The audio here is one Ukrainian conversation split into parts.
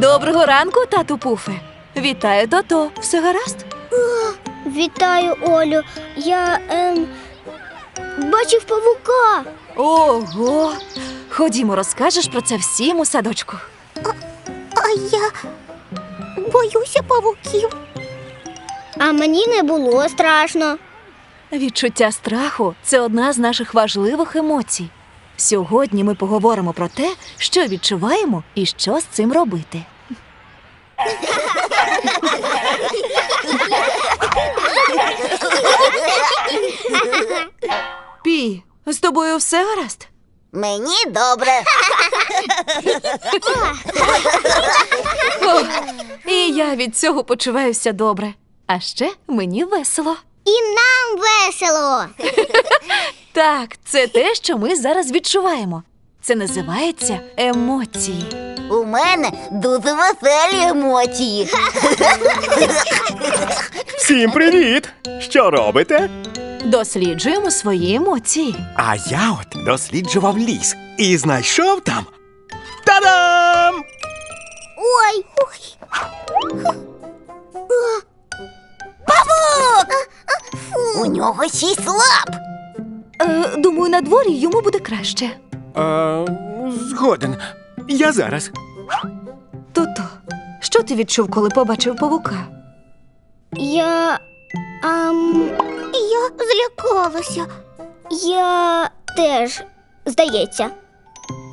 Доброго ранку, тату Пуфе. Вітаю, Тото. Все гаразд? Вітаю, Олю. Я ем, бачив павука. Ого. Ходімо, розкажеш про це всім у садочку. А я боюся павуків. А мені не було страшно. Відчуття страху це одна з наших важливих емоцій. Сьогодні ми поговоримо про те, що відчуваємо і що з цим робити. Пі, з тобою все гаразд? Мені добре. О, і я від цього почуваюся добре. А ще мені весело. І нам весело. Так, це те, що ми зараз відчуваємо. Це називається емоції. У мене дуже веселі емоції. Всім привіт! Що робите? Досліджуємо свої емоції. А я от досліджував ліс і знайшов там. Та-дам! Ой. У нього шість лап. Е, думаю, на дворі йому буде краще. А, згоден. Я зараз. Тото, що ти відчув, коли побачив павука? Я. Ам, я злякалася. Я теж, здається.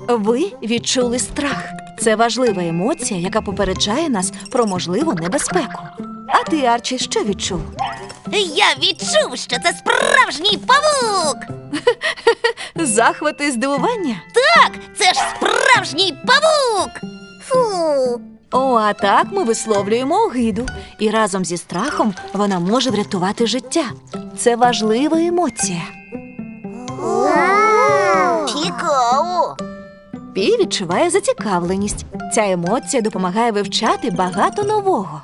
Ви відчули страх. Це важлива емоція, яка попереджає нас про можливу небезпеку. А ти, Арчі, що відчув? Я відчув, що це справжній павук. Захват і здивування? Так, це ж справжній павук. Фу. О, а так ми висловлюємо огиду, і разом зі страхом вона може врятувати життя. Це важлива емоція. Цікаво. Пі відчуває зацікавленість. Ця емоція допомагає вивчати багато нового.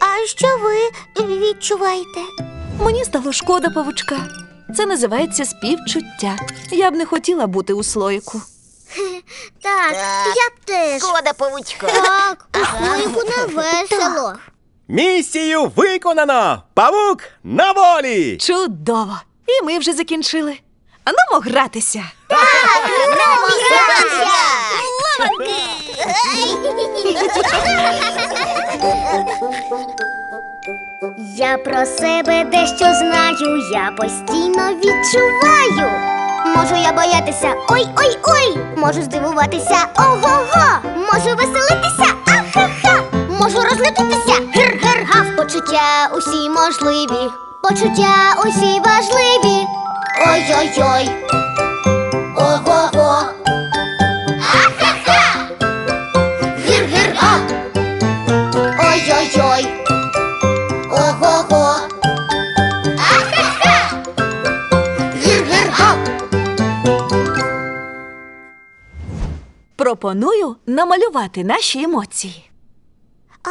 А, що ви відчуваєте? Мені стало шкода павучка. Це називається співчуття. Я б не хотіла бути у слоїку. Так, Так. я теж. Шкода павучка. Так, у слоїку не весело. Місію виконано! Павук на волі! Чудово! І ми вже закінчили. А Анумо гратися. Я про себе дещо знаю, я постійно відчуваю. Можу я боятися ой-ой-ой, можу здивуватися ого-го, можу веселитися, ахаха, можу розлютитися гир-гир-гав. Почуття усі можливі, почуття усі важливі. Ой-ой-ой. Ого-го. Ахаха! Гір-гір-гав! Пропоную намалювати наші емоції. А,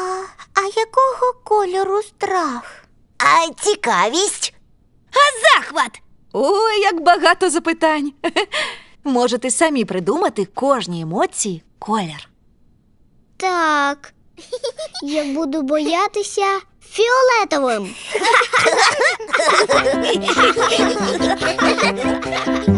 а якого кольору страх? А цікавість? А захват? Ой, як багато запитань. Можете самі придумати кожній емоції колір. Так. Я буду боятися фіолетовим.